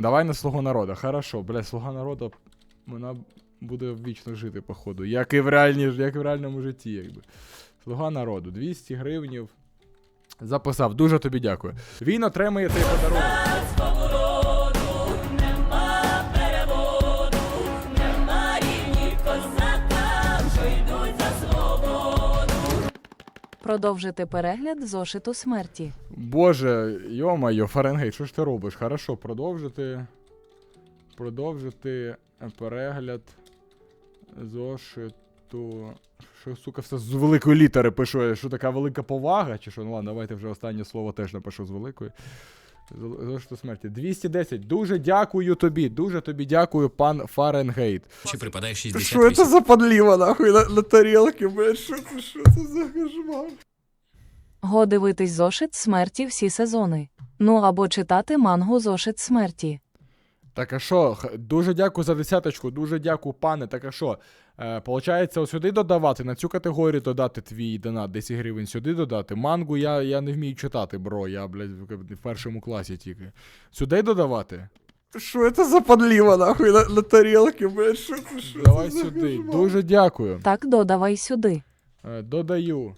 Давай на слугу народу. Хорошо, бля, слуга народу, вона буде вічно жити, походу. Як і в реальні, як і в реальному житті, якби. Слуга народу, 200 гривнів. Записав, дуже тобі дякую. Він отримує цей подарунок. Продовжити перегляд зошиту смерті. Боже, йо-моє, Фаренгейт, що ж ти робиш? Хорошо, продовжити. Продовжити перегляд зошиту. Що, сука, все з великої літери пишу. Що така велика повага? Чи що? Ну ладно, давайте вже останнє слово теж напишу з великої. З- Зошиту смерті. 210. Дуже дякую тобі. Дуже тобі дякую, пан Фаренгейт. Чи припадає Що це за подліва, нахуй, на, на тарілки, блядь? Що це, що це за кошмар? Го дивитись зошит смерті всі сезони. Ну або читати мангу зошит смерті. Так а що, дуже дякую за десяточку, дуже дякую, пане. Так а що, е, получається, ось сюди додавати, на цю категорію додати твій донат, 10 гривень сюди додати. Мангу я, я не вмію читати, бро, я, блядь, в першому класі тільки. Сюди додавати? Що це за подліва, нахуй, на, на тарілки, блядь, що це, що Давай сюди, дуже дякую. Так додавай сюди. Е, додаю.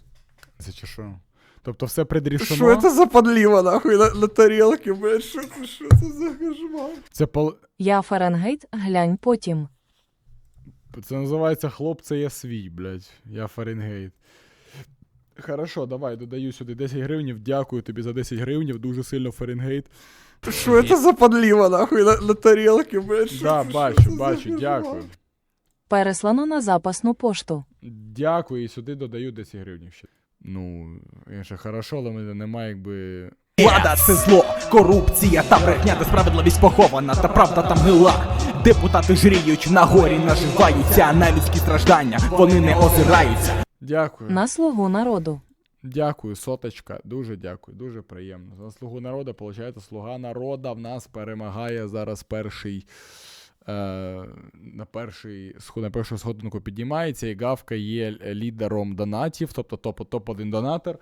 Це чи що? Тобто все предрішено? Що це за подліва, нахуй, на, на тарілки, блядь, що це, що це за кошмар? Це пол... Я Фаренгейт, глянь потім. Це називається хлопце я свій, блядь. Я Фаренгейт. Хорошо, давай, додаю сюди 10 гривнів. Дякую тобі за 10 гривнів. Дуже сильно Фаренгейт. Що це за подліва, нахуй, на, на тарілки, блядь, що Да, це, бачу, що це за бачу, кошмар? дякую. Переслано на запасну пошту. Дякую, і сюди додаю 10 гривень ще. Ну, ще хорошо, але мене немає якби. Влада це зло, корупція та брехня, де справедливість похована, та правда там гнила. Депутати жріють, на горі наживаються, на людські страждання вони не озираються. Дякую. На слугу народу. Дякую, соточка. Дуже дякую, дуже приємно. За слугу народу, виходить, слуга народу в нас перемагає зараз перший. Е, на, перший, сход- на першу сходинку піднімається, і Гавка є лідером донатів, тобто топ- топ-1 донатор.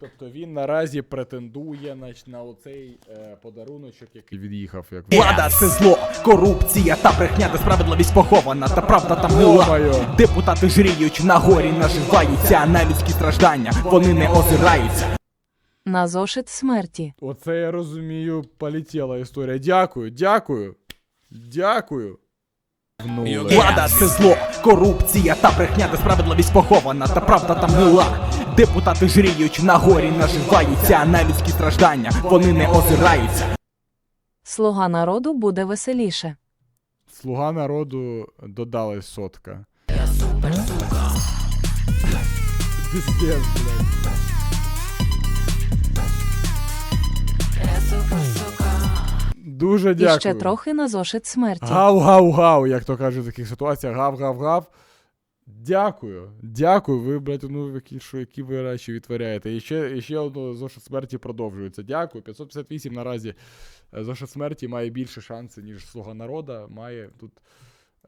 Тобто він наразі претендує на, на оцей е, подаруночок, який від'їхав. Як Влада це зло, корупція та брехня, де справедливість похована, та правда там гнила. Депутати жріють, на горі наживаються, а на людські страждання вони не озираються. На зошит смерті. Оце я розумію, полетіла історія. Дякую, дякую. Дякую. Влада це зло, корупція та брехня, де справедливість похована, та правда там гнила. Депутати жріють, на горі наживаються, на людські страждання вони не озираються. Слуга народу буде веселіше. Слуга народу додалась сотка. Я супер сука. Пиздец, блядь. Дуже дякую. І ще трохи на зошит смерті. Гав-гав-гав, як то кажуть в таких ситуаціях. Гав-гав-гав. Дякую. Дякую. Ви, блядь, ну які, що, які ви речі відтворяєте. І ще, і ще одно зошит смерті продовжується. Дякую. 558 наразі е, зошит смерті має більше шанси, ніж Слуга народа. Має тут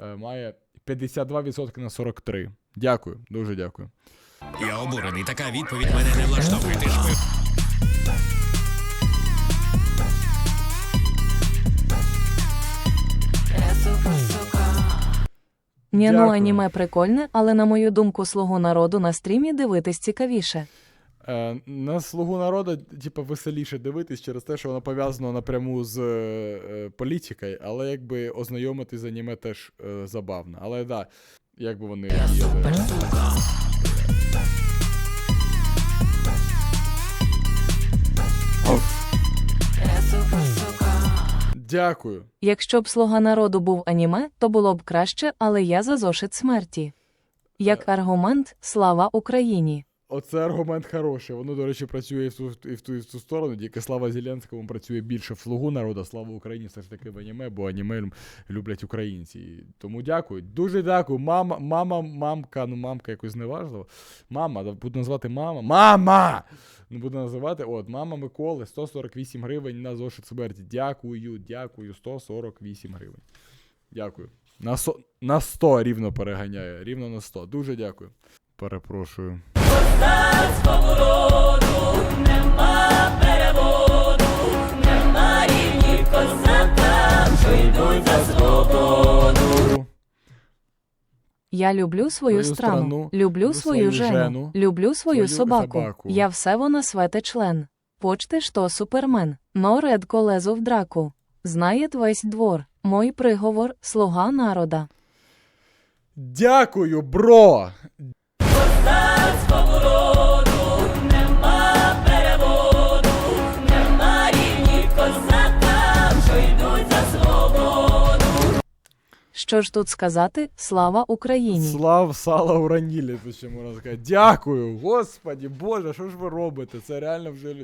е, має 52% на 43. Дякую, дуже дякую. Я обурений. Така відповідь мене не влаштовує. Ти ж Ні, ну аніме прикольне, але на мою думку, слугу народу на стрімі дивитись цікавіше. Е, на слугу народу, типу, веселіше дивитись через те, що воно пов'язано напряму з е, політикою, але якби ознайомитись з аніме теж е, забавно. Але да, якби вони діяли. Дякую. Якщо б слуга народу був аніме, то було б краще, але я за зошит смерті. Як аргумент, слава Україні. Оце аргумент хороший. Воно, до речі, працює і в ту, і в ту, і в ту сторону. Тільки слава Зеленському працює більше в слугу народу, слава Україні все ж таки в аніме, бо аніме люблять українці. Тому дякую. Дуже дякую. Мама, мама, мамка, ну мамка якось неважливо. Мама, буду називати мама. Мама! Не буду називати. От, мама Миколи, 148 гривень на зошит смерті. Дякую, дякую, 148 гривень. Дякую. На, со, на 100 рівно переганяє. Рівно на 100. Дуже дякую перепрошую. Козацького нема переводу, нема рівні козака, що за свободу. Я люблю свою, свою страну, страну, люблю свою жену, жену, люблю свою, свою собаку. собаку. Я все вона свете член. Почти що супермен, но редко лезу в драку. Знає весь двор, мой приговор, слуга народа. Дякую, бро. Що ж тут сказати? Слава Україні! Слав сала уранілі, то можна сказати. Дякую, господі, Боже, що ж ви робите? Це реально вже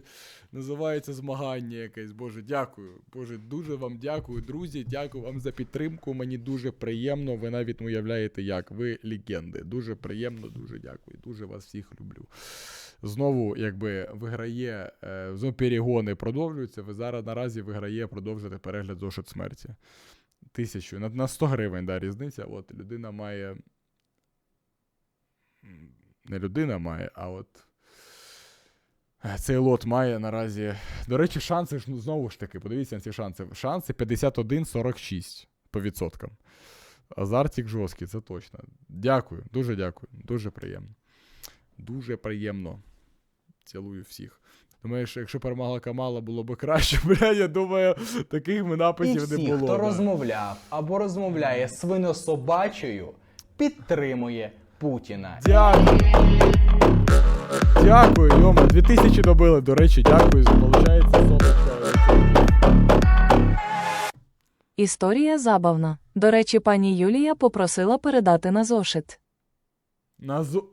називається змагання якесь. Боже, дякую. Боже, дуже вам дякую, друзі. Дякую вам за підтримку. Мені дуже приємно. Ви навіть уявляєте, як. Ви легенди. Дуже приємно, дуже дякую. Дуже вас всіх люблю. Знову, якби виграє, е, знову перегони продовжуються. Ви зараз наразі виграє продовжити перегляд зошит смерті. Тисячу. На, на 100 гривень, да, різниця. От людина має. Не людина має, а от. Цей лот має наразі. До речі, шанси ж ну, знову ж таки, подивіться на ці шанси. Шанси 51-46 по відсоткам. Азартик жорсткий, це точно. Дякую, дуже дякую. Дуже приємно. Дуже приємно. Цілую всіх. Думаю, що якщо перемогла Камала, було б краще. Бля, я думаю, таких І напитів всі, не було. хто да. розмовляв або розмовляє свинособачою, підтримує Путіна. Дякую. Дякую, Йома. 2000 добили, до речі, дякую. Получається соточка. Історія забавна. До речі, пані Юлія попросила передати на зошит. На зо...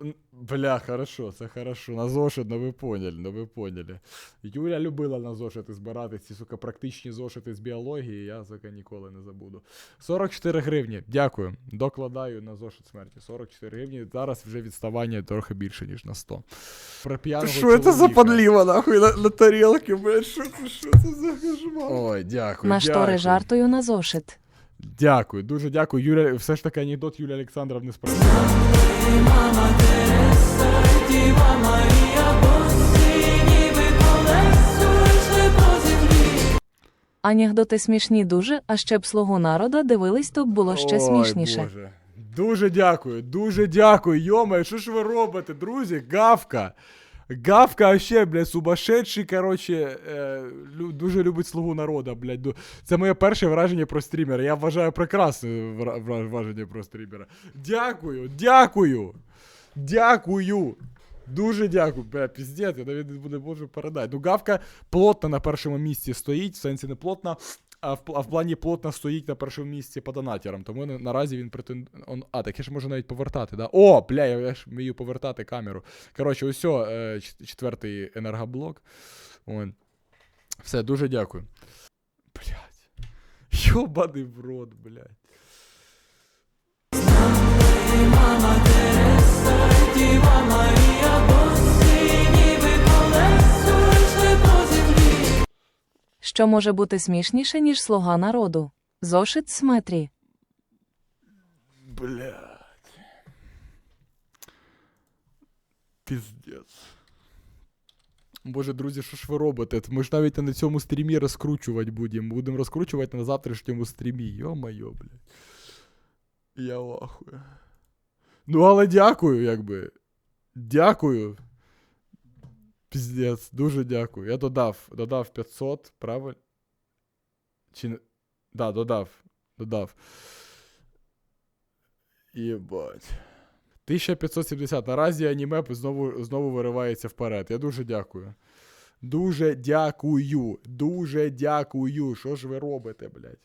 Бля, хорошо, це хорошо. На зошит, ну ви поняли, ну ви поняли. Юля любила на зошити збирати ці, сука, практичні зошити з біології, я, сука, ніколи не забуду. 44 гривні, дякую. Докладаю на зошит смерті. 44 гривні. Зараз вже відставання трохи більше, ніж на 100. Про п'яного Що це за подліва, нахуй, на, на тарілки, блядь, що це, що це за кошмар? Ой, дякую. На штори жартою на зошит. Дякую, дуже дякую. Юля, все ж таки анекдот Юлія Олександрівни справді. Анекдоти смішні дуже, а ще б слугу народа дивились, то б було ще Ой, смішніше. Боже. Дуже дякую, дуже дякую. Йома, що ж ви робите, друзі? Гавка. Гавка вообще, блядь, сумасшедший, короче, е, лю, дуже любить слугу народа, блядь. Це моє перше враження про стрімера. Я вважаю прекрасне вра- враження про стрімера. Дякую, дякую. Дякую. Дуже дякую. Бля, піздець, я навіть не буду можу передати. Ну, гавка плотно на першому місці стоїть, в сенсі не плотно, а в, а в плані плотно стоїть на першому місці по донатерам. Тому на- наразі він претендує. А, так я ж можу навіть повертати, да? О, бля, я, ж вмію повертати камеру. Коротше, ось е, чет- четвертий енергоблок. Вон. Все, дуже дякую. Блять. Йобаний в рот, блядь. Що може бути смішніше, ніж слуга народу? Зошит Сметрі. Блядь. Піздець. Боже, друзі, що ж ви робите? Ми ж навіть на цьому стрімі розкручувати будемо. Будемо розкручувати на завтрашньому стрімі. Йо-моє, блядь. Я вахую. Ну, але дякую, якби. Дякую. Піздець, дуже дякую. Я додав, додав 500, правильно? Чи. Да, додав. Додав. Єбать. 1570. Наразі аніме знову, знову виривається вперед. Я дуже дякую. Дуже дякую. Дуже дякую. Що ж ви робите, блядь?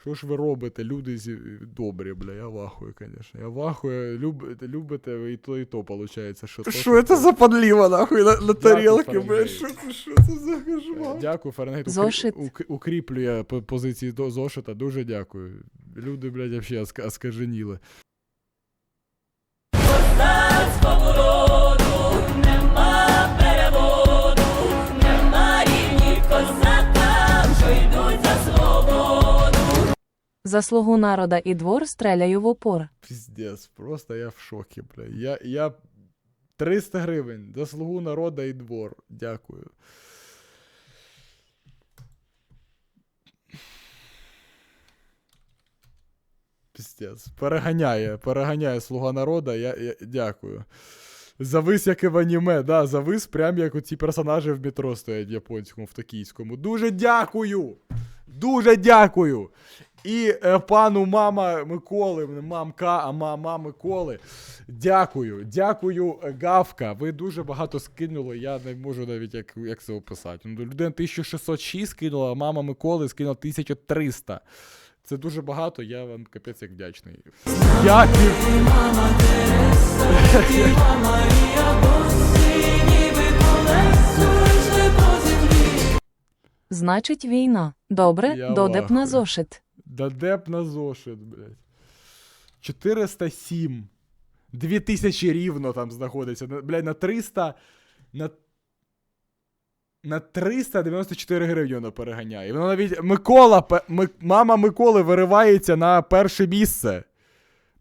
Що ж ви робите, люди зі... добрі, бля, я вахую, звісно. Я вахую, любите, любите ви і то, і то, виходить. Що, то, Що це за подліва, нахуй, на, на тарілки, бля? що це, що це за кошмар? Дякую, Фаренгейт. Зошит. ук- укріплює по- позиції до зошита. Дуже дякую. Люди, блядь, взагалі оска- оскаженіли. За слугу народа і двор стріляю в упор. Піздец, просто я в шокі, бля. Я, я 300 гривень за слугу народа і двор. Дякую. Пістець. Переганяє, переганяє слуга народа. Я, я дякую. Завис, як і в аніме, да, завис, прям як оці персонажі в метро стоять в японському, в токійському. Дуже дякую! Дуже дякую! І е, пану мама Миколи, мамка, а мама Миколи. Дякую, дякую, е, Гавка. Ви дуже багато скинули. Я не можу навіть як, як це описати. Ну, людина 1606 скинула, а мама Миколи скинула 1300. Це дуже багато, я вам капець як вдячний. Дякую. Значить, війна. Добре, Я додеп на зошит. Дадеп на зошит, блядь. 407. 2000 рівно там знаходиться. На- Блядь, на 300. На. На 394 гривні воно переганяє. Воно навіть. Микола, Мик, мама Миколи виривається на перше місце.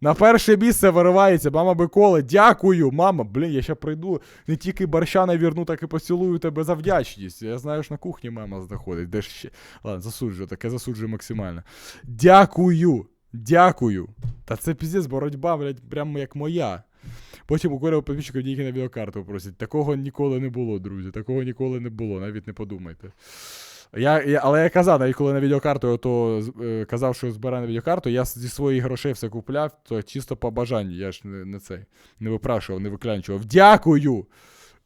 На перше місце виривається, мама Миколи. Дякую, мама. Блін, я ще прийду. Не тільки борща навірну, так і поцілую тебе за вдячність. Я знаю, що на кухні мама знаходить. Де ж ще. Ладно, засуджую, таке засуджую максимально. Дякую. Дякую. Та це піздець, боротьба, блядь, прямо як моя. Потім у кожного підписчика тільки на відеокарту просять. Такого ніколи не було, друзі. Такого ніколи не було, навіть не подумайте. Я, я, але я казав, коли на відеокарту то, е, казав, що збираю на відеокарту, я зі своїх грошей все купляв, то чисто по бажанню. Я ж не, не цей не випрашував, не виклянчував. Дякую!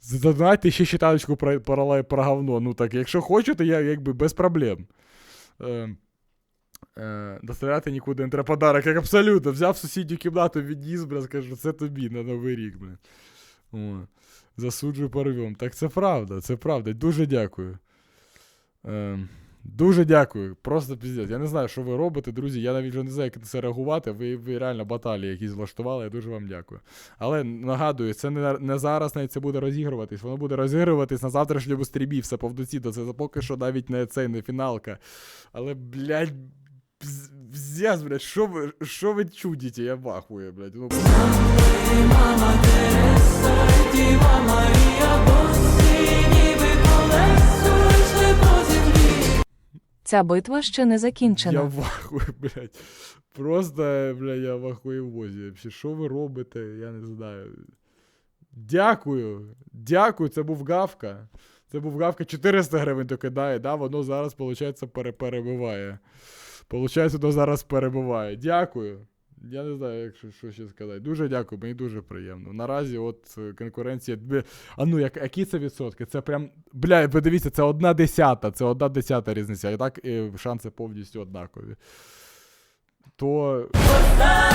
Задонайте ще читалочку про, про, про говно. Ну так, якщо хочете, я якби без проблем. Е, е, доставляти нікуди не треба подарок, як абсолютно. Взяв сусідню кімнату, відніс, бля, скажу, це тобі на Новий рік, бля. О, засуджую порвем. Так це правда, це правда. Дуже дякую. Е, дуже дякую. Просто піздець. Я не знаю, що ви робите, друзі. Я навіть вже не знаю, як на це реагувати. Ви, ви реально баталії якісь влаштували, я дуже вам дякую. Але нагадую, це не, не зараз навіть це буде розігруватись. Воно буде розігруватись на завтрашньому стрімі, все повноцінно. Це поки що навіть не цей, не фіналка. Але, блядь. пз- блядь, що ви, що ви чудите? Я вахую, блядь. Ну, Ця битва ще не закінчена. Я вахую, блядь. Просто, блядь, я вахую возі. Що ви робите? Я не знаю. Дякую. Дякую, це був гавка. Це був гавка 400 гривень то кидає, да? Воно зараз, виходить, пере перебиває. Получається, воно зараз перебуває. Дякую. Я не знаю, як що, що ще сказати. Дуже дякую, мені дуже приємно. Наразі, от е, конкуренція. А ну, як, які це відсотки? Це прям. Бля, ви дивіться, це одна десята, це одна десята різниця. І так е, шанси повністю однакові. То. Бля.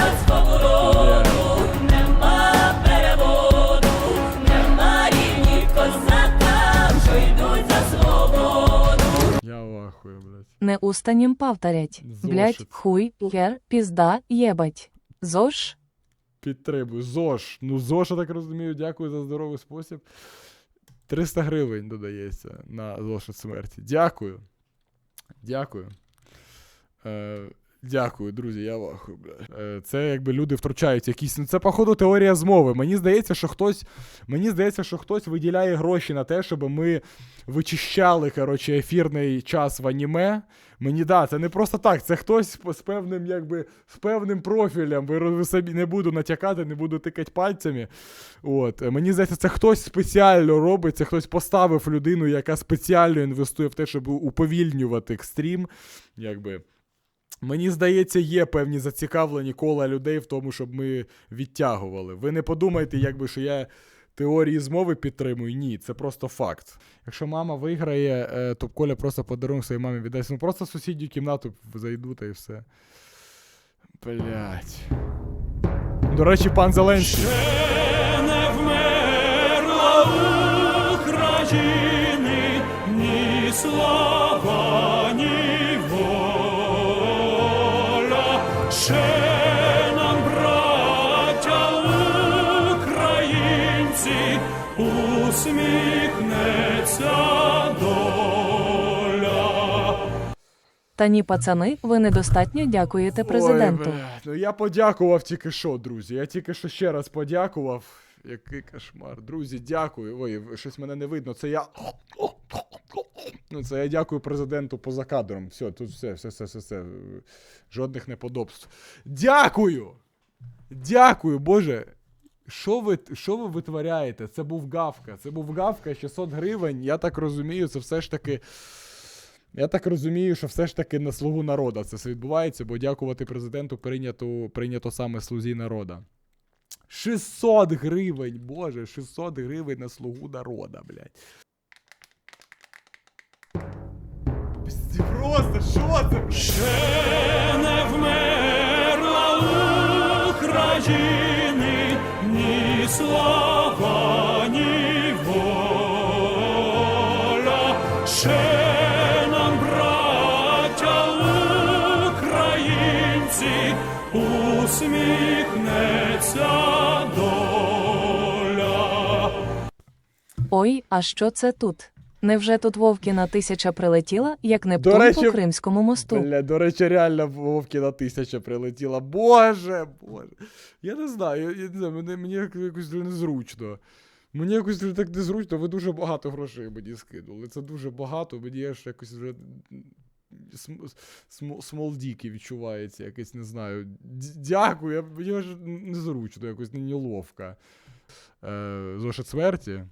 Я вахую, блядь. Не устанім повторять. Зошит. Блять, хуй, хер, пізда, єбать. Зош? Підтримую. Зош. Ну, Зош, я так розумію, дякую за здоровий спосіб. 300 гривень додається на зошит смерті. Дякую. Дякую. Е, дякую, друзі, я вахую, бля. Е, це якби люди втручаються якісь. Ну, це, походу, теорія змови. Мені здається, що хтось. Мені здається, що хтось виділяє гроші на те, щоб ми вичищали, коротше, ефірний час в аніме. Мені да, це не просто так. Це хтось з певним, якби, з певним профілем. Ви, собі не буду натякати, не буду тикати пальцями. От. е, Мені здається, це хтось спеціально робить, це хтось поставив людину, яка спеціально інвестує в те, щоб уповільнювати стрім. Якби. Мені здається, є певні зацікавлені кола людей в тому, щоб ми відтягували. Ви не подумайте, якби, що я теорії змови підтримую. Ні, це просто факт. Якщо мама виграє, е, то Коля просто подарунок своїй мамі віддасть. Ну просто в сусідню кімнату зайду та і все. Блять. До речі, пан Зеленський. не вмерла України ні слава, ні Ще нам, браття українці, усміхнеться доля. Та ні, пацани, ви недостатньо дякуєте президенту. Ой, ну я подякував тільки що, друзі. Я тільки що ще раз подякував. Який кошмар. Друзі, дякую. Ой, щось мене не видно. Це я. Ну, це я дякую президенту поза кадром. Все, тут все, все, все, все, все. Жодних неподобств. Дякую! Дякую, Боже. Що ви, що ви витворяєте? Це був гавка. Це був гавка 600 гривень. Я так розумію, це все ж таки. Я так розумію, що все ж таки на слугу народа це все відбувається, бо дякувати президенту прийнято, прийнято саме слузі народа. 600 гривень, боже, 600 гривень на слугу народа, блядь. Просто, що це? Ще не вмерла України ні слава, усміхнеться доля. Ой, а що це тут? Невже тут Вовкіна тисяча прилетіла, як Нептун речі, по Кримському мосту? Бля, до речі, реально Вовкіна тисяча прилетіла. Боже, боже. Я не знаю, я, я не знаю, мені, мені якось незручно. Мені якось так незручно, ви дуже багато грошей мені скинули. Це дуже багато, мені аж якось вже. См- см- Смолдіки відчувається, якесь, не знаю. Дякую, я- мені аж незручно, якось не- неловко. Е, Зошит смерті.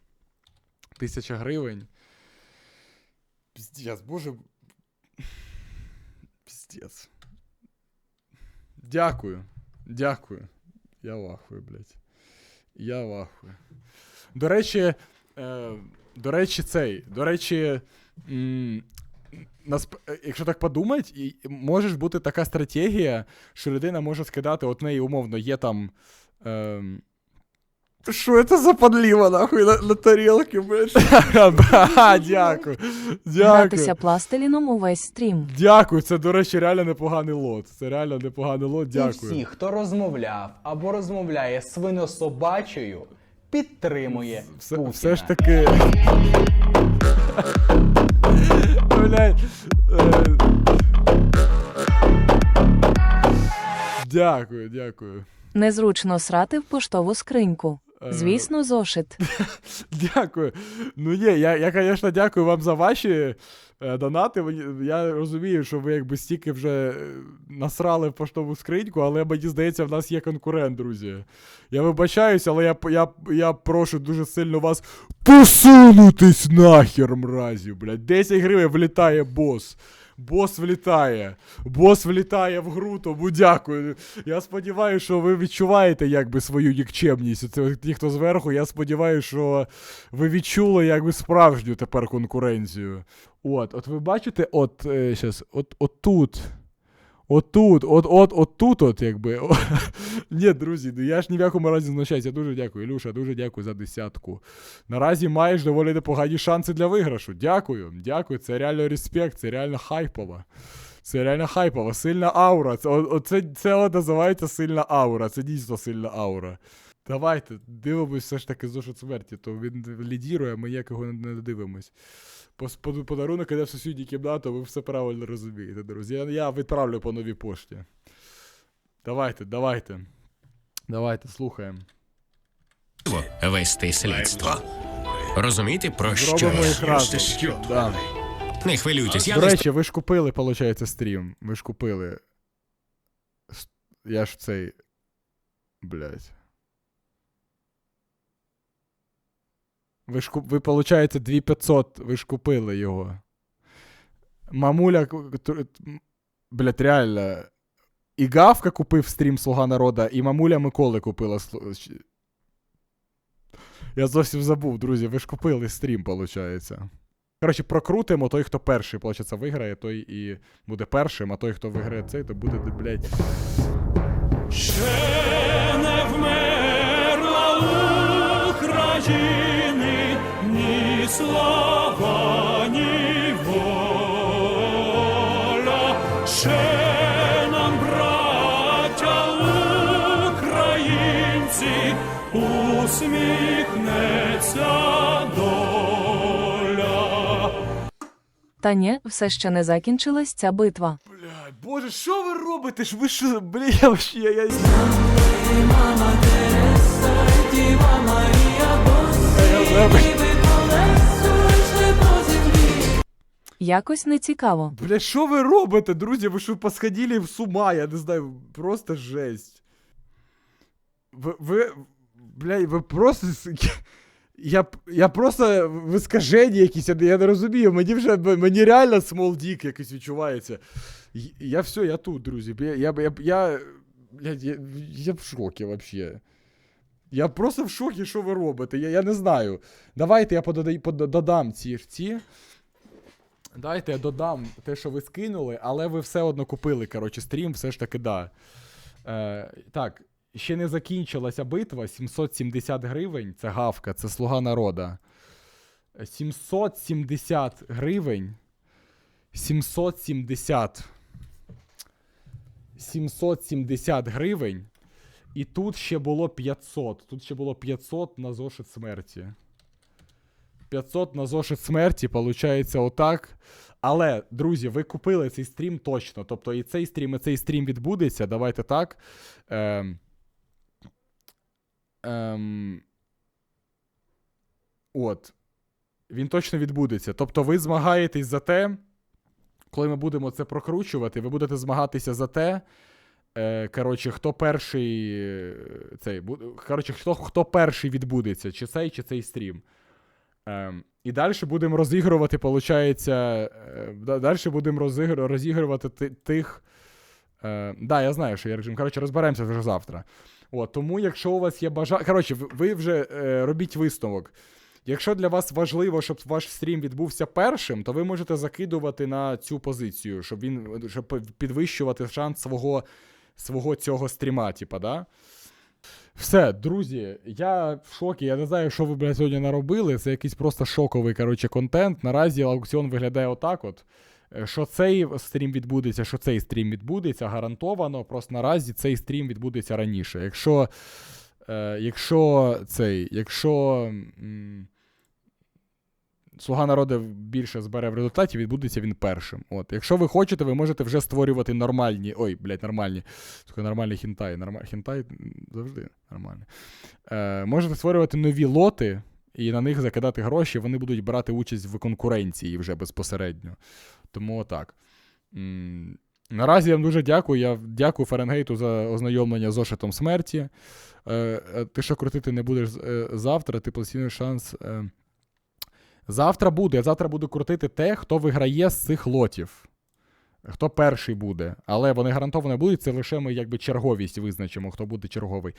Тисяча гривень. Піздець, боже. Піздець. Дякую. Дякую. Я вахую, блядь. Я вахую. До речі, е, до речі, цей. До речі, насп... е, якщо так подумати, може ж бути така стратегія, що людина може скидати, от неї умовно є там. ем, Що це за подліва, нахуй, на, на тарілки, блядь? Дякую. Дякую. Гратися пластиліном увесь стрім. Дякую, це, до речі, реально непоганий лот. Це реально непоганий лот, І дякую. всі, хто розмовляв або розмовляє свинособачою, підтримує Все, Путіна. все ж таки. Блядь. е, Дякую, дякую. Незручно срати в поштову скриньку. Е, Звісно, зошит. Дякую. Ну ні, я, я, звісно, дякую вам за ваші е, донати. Я розумію, що ви якби стільки вже е, насрали в поштову скриньку, але мені здається, в нас є конкурент, друзі. Я вибачаюсь, але я, я, я прошу дуже сильно вас посунутись нахер, мразю, блядь. 10 гривень влітає бос. Бос влітає. Бос влітає в гру, тому дякую. Я сподіваюся, що ви відчуваєте якби свою нікчемність. Це ті, хто зверху. Я сподіваюся, що ви відчули якби справжню тепер конкуренцію. От, от ви бачите, от е, щас, от, от тут. Отут, от, от, от тут, от, якби. Ні, друзі, ну я ж ні в якому разі знущаюся. Я дуже дякую, Ілюша, дуже дякую за десятку. Наразі маєш доволі непогані шанси для виграшу. Дякую, дякую. Це реально респект, це реально хайпово. Це реально хайпово, сильна аура. Це, о- це от називається сильна аура. Це дійсно сильна аура. Давайте, дивимось все ж таки зошит смерті, то він лідірує, а ми ніякого не, не дивимось. Подарунок іде в сусідню кімнату, ви все правильно розумієте, друзі. Я, я відправлю по новій пошті. Давайте, давайте. Давайте, слухаємо. вести слідство. Розумієте, про що? Да. Не хвилюйтесь, я До речі, ви ж купили, виходить, стрім. Ви ж купили. Я ж цей. Блять. Ви ж ви, виходить, 2500, ви ж купили його. Мамуля. Блять, реально. І Гавка купив стрім Слуга народа, і мамуля Миколи купила. Я зовсім забув, друзі. Ви ж купили стрім, виходить. Коротше, прокрутимо, той, хто перший, виходить, виграє, той і буде першим, а той, хто виграє цей, то буде, блядь. Ще не вмерла України ні слава, ні воля. Ще нам, браття українці, усміхнеться доля. Та ні, все ще не закінчилась ця битва. Блядь, Боже, що ви робите? Ж ви що, блін, я вообще, я... я... Якось не цікаво. Бля, що ви робите, друзі? Ви що посходили в с ума, я не знаю, просто жесть. Ви, ви бля, ви просто. Я, я просто в искаженні якісь, я, не розумію. Мені вже мені реально dick якийсь відчувається. Я все, я тут, друзі. Я, я, я, я, я, я в шокі вообще. Я просто в шокі, що ви робите. Я, я не знаю. Давайте я додам ці ці. Дайте я додам те, що ви скинули, але ви все одно купили, коротше, стрім, все ж таки, да. Е, так, ще не закінчилася битва. 770 гривень. Це гавка, це слуга народа. 770 гривень. 770. 770 гривень. І тут ще було 500. Тут ще було 500 на зошит смерті. 500 на зошит смерті, виходить, отак. Але, друзі, ви купили цей стрім точно. Тобто і цей стрім, і цей стрім відбудеться. Давайте так. Ем, ем, от. Він точно відбудеться. Тобто ви змагаєтесь за те, коли ми будемо це прокручувати, ви будете змагатися за те. Е, коротше, хто перший. е, Цей, коротше, хто, хто перший відбудеться, чи цей, чи цей стрім. Ем, і далі будемо розігрувати, виходить, е, далі будемо розігр, розігрувати ти- тих. Е, да, я знаю, що є режим. Коротше, розберемося вже завтра. От, тому, якщо у вас є бажання. Коротше, ви вже е, робіть висновок. Якщо для вас важливо, щоб ваш стрім відбувся першим, то ви можете закидувати на цю позицію, щоб він щоб підвищувати шанс свого, свого цього стріма, типа, да? Все, друзі, я в шокі. Я не знаю, що ви, блядь, сьогодні наробили. Це якийсь просто шоковий коротше, контент. Наразі аукціон виглядає отак: от. Е, Що цей стрім відбудеться, що цей стрім відбудеться, гарантовано. Просто наразі цей стрім відбудеться раніше. Якщо, е, якщо цей, якщо. М- Слуга народу більше збере в результаті, відбудеться він першим. От. Якщо ви хочете, ви можете вже створювати нормальні. Ой, блядь, нормальні. Сука, нормальні хінтай. Норма... Хінтай завжди нормальний. Е, можете створювати нові лоти і на них закидати гроші, вони будуть брати участь в конкуренції вже безпосередньо. Тому отак. М, Наразі я вам дуже дякую. Я дякую Фаренгейту за ознайомлення з зошитом смерті. Е, е, ти що крутити не будеш е, завтра, ти постійний шанс. Е, Завтра буде. Я завтра буду крутити те, хто виграє з цих лотів. Хто перший буде. Але вони гарантовано будуть, це лише ми якби черговість визначимо, хто буде черговий.